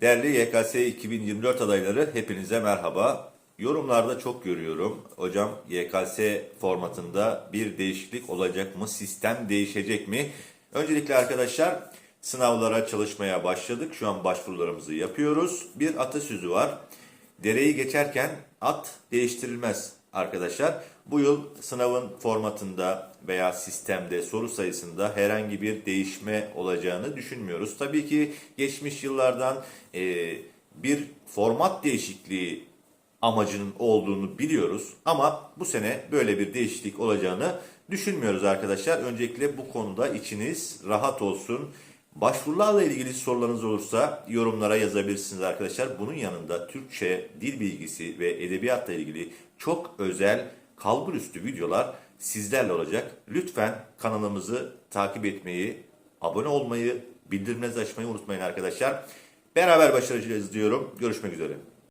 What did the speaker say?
Değerli YKS 2024 adayları hepinize merhaba. Yorumlarda çok görüyorum. Hocam YKS formatında bir değişiklik olacak mı? Sistem değişecek mi? Öncelikle arkadaşlar sınavlara çalışmaya başladık. Şu an başvurularımızı yapıyoruz. Bir atasözü var. Dereyi geçerken at değiştirilmez arkadaşlar. Bu yıl sınavın formatında veya sistemde soru sayısında herhangi bir değişme olacağını düşünmüyoruz. Tabii ki geçmiş yıllardan e, bir format değişikliği amacının olduğunu biliyoruz ama bu sene böyle bir değişiklik olacağını düşünmüyoruz arkadaşlar. Öncelikle bu konuda içiniz rahat olsun. Başvurularla ilgili sorularınız olursa yorumlara yazabilirsiniz arkadaşlar. Bunun yanında Türkçe, dil bilgisi ve edebiyatla ilgili çok özel kalbur üstü videolar sizlerle olacak. Lütfen kanalımızı takip etmeyi, abone olmayı, bildirimleri açmayı unutmayın arkadaşlar. Beraber başaracağız diyorum. Görüşmek üzere.